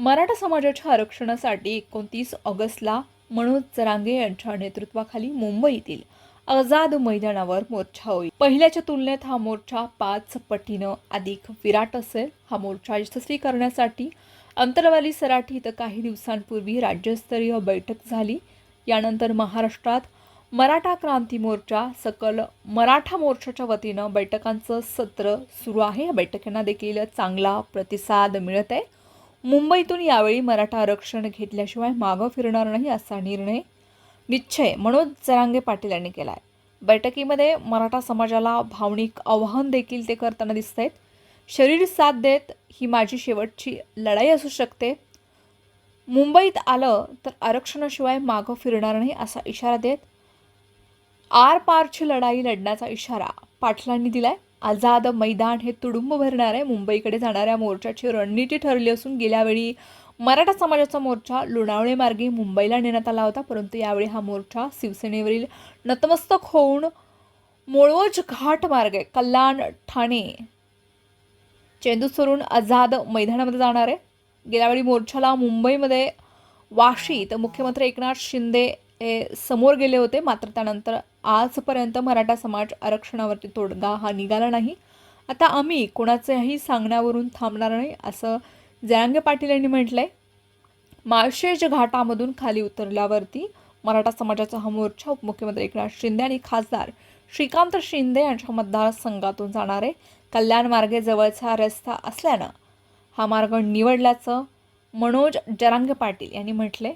मराठा समाजाच्या आरक्षणासाठी एकोणतीस ऑगस्टला मनोज जरांगे यांच्या नेतृत्वाखाली मुंबईतील आझाद मैदानावर मोर्चा होईल. पहिल्याच्या तुलनेत हा मोर्चा पाच पटीनं अधिक विराट असेल. हा मोर्चा यशस्वी करण्यासाठी अंतरवाली सराठी इथं काही दिवसांपूर्वी राज्यस्तरीय बैठक झाली. यानंतर महाराष्ट्रात मराठा क्रांती मोर्चा सकल मराठा मोर्चाच्या वतीनं बैठकांचं सत्र सुरू आहे. या बैठकांना देखील चांगला प्रतिसाद मिळत आहे. मुंबईतून यावेळी मराठा आरक्षण घेतल्याशिवाय मागं फिरणार नाही असा निर्णय निश्चय मनोज जरांगे पाटील यांनी केला आहे बैठकीमध्ये मराठा समाजाला भावनिक आव्हान देखील ते करताना दिसत आहेत शरीर साथ देत ही माझी शेवटची लढाई असू शकते. मुंबईत आलं तर आरक्षणाशिवाय मागं फिरणार नाही असा इशारा देत. आर पारची लढाई लढण्याचा इशारा पाटलांनी दिला आहे आझाद मैदान हे तुडुंब भरणार आहे. मुंबईकडे जाणाऱ्या मोर्चाची रणनीती ठरली असून गेल्यावेळी मराठा समाजाचा मोर्चा लोणावळे मार्गे मुंबईला नेण्यात आला होता. परंतु यावेळी हा मोर्चा शिवसेनेवरील नतमस्तक होऊन मोळवज घाट मार्गे कल्याण ठाणे चेंदूसवरून आझाद मैदानामध्ये जाणार आहे. गेल्यावेळी मोर्चाला मुंबईमध्ये वाशी तर मुख्यमंत्री एकनाथ शिंदे समोर गेले होते मात्र त्यानंतर आजपर्यंत मराठा समाज आरक्षणावरती तोडगा हा निघाला नाही. आता आम्ही कोणाच्याही सांगण्यावरून थांबणार नाही असं जयांगे पाटील यांनी म्हटलं आहे माळशेज घाटामधून खाली उतरल्यावरती मराठा समाजाचा हा मोर्चा उपमुख्यमंत्री एकनाथ शिंदे आणि खासदार श्रीकांत शिंदे यांच्या मतदारसंघातून जाणार आहे. कल्याण मार्गे जवळचा रस्ता असल्यानं हा मार्ग निवडल्याचं मनोज जरांगे पाटील यांनी म्हटले